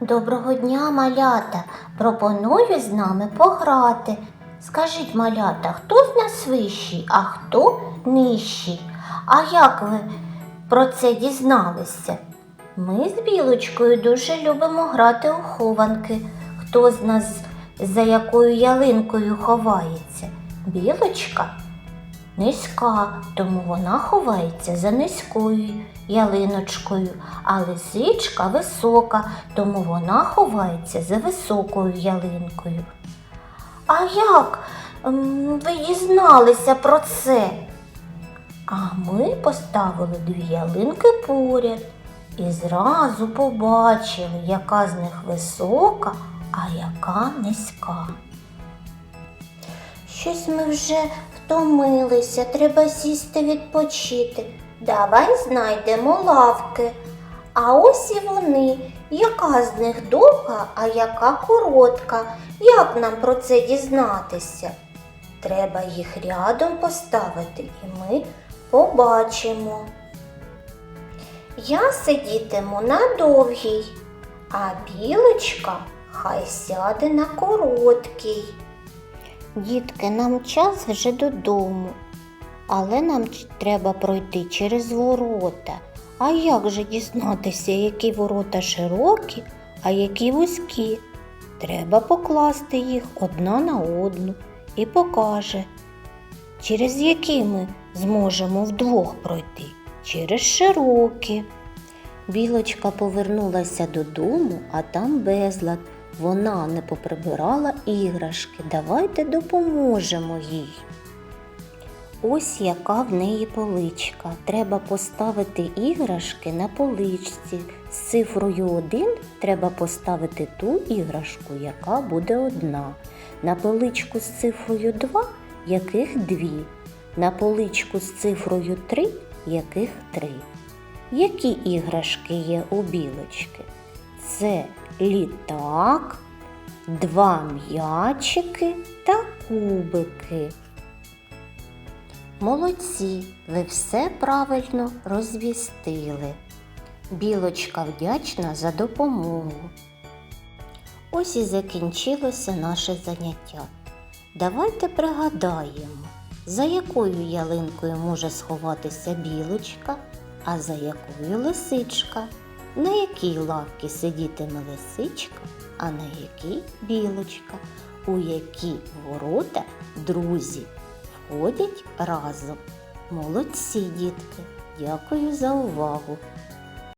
Доброго дня, малята. Пропоную з нами пограти. Скажіть, малята, хто з нас вищий, а хто нижчий? А як ви про це дізналися? Ми з білочкою дуже любимо грати у хованки. Хто з нас за якою ялинкою ховається? Білочка низька, тому вона ховається за низькою ялиночкою, а лисичка висока, тому вона ховається за високою ялинкою. А як ви дізналися про це? А ми поставили дві ялинки поряд і зразу побачили, яка з них висока, а яка низька. Щось ми вже втомилися, треба сісти відпочити. Давай знайдемо лавки. А ось і вони. Яка з них довга, а яка коротка. Як нам про це дізнатися? Треба їх рядом поставити, і ми побачимо. Я сидітиму на довгій, а білочка хай сяде на короткій. Дітки, нам час вже додому, але нам треба пройти через ворота. А як же дізнатися, які ворота широкі, а які вузькі? Треба покласти їх одна на одну і покаже, через які ми зможемо вдвох пройти, через широкі. Білочка повернулася додому, а там безлад. Вона не поприбирала іграшки. Давайте допоможемо їй. Ось яка в неї поличка. Треба поставити іграшки на поличці. З цифрою 1 треба поставити ту іграшку, яка буде одна. На поличку з цифрою 2, яких дві. На поличку з цифрою 3, яких три. Які іграшки є у білочки? Це літак, два м'ячики та кубики. Молодці, ви все правильно розвістили. Білочка вдячна за допомогу. Ось і закінчилося наше заняття. Давайте пригадаємо, за якою ялинкою може сховатися білочка, а за якою лисичка, на якій лавці сидітиме лисичка, а на якій білочка, у які ворота друзі входять разом. Молодці, дітки! Дякую за увагу!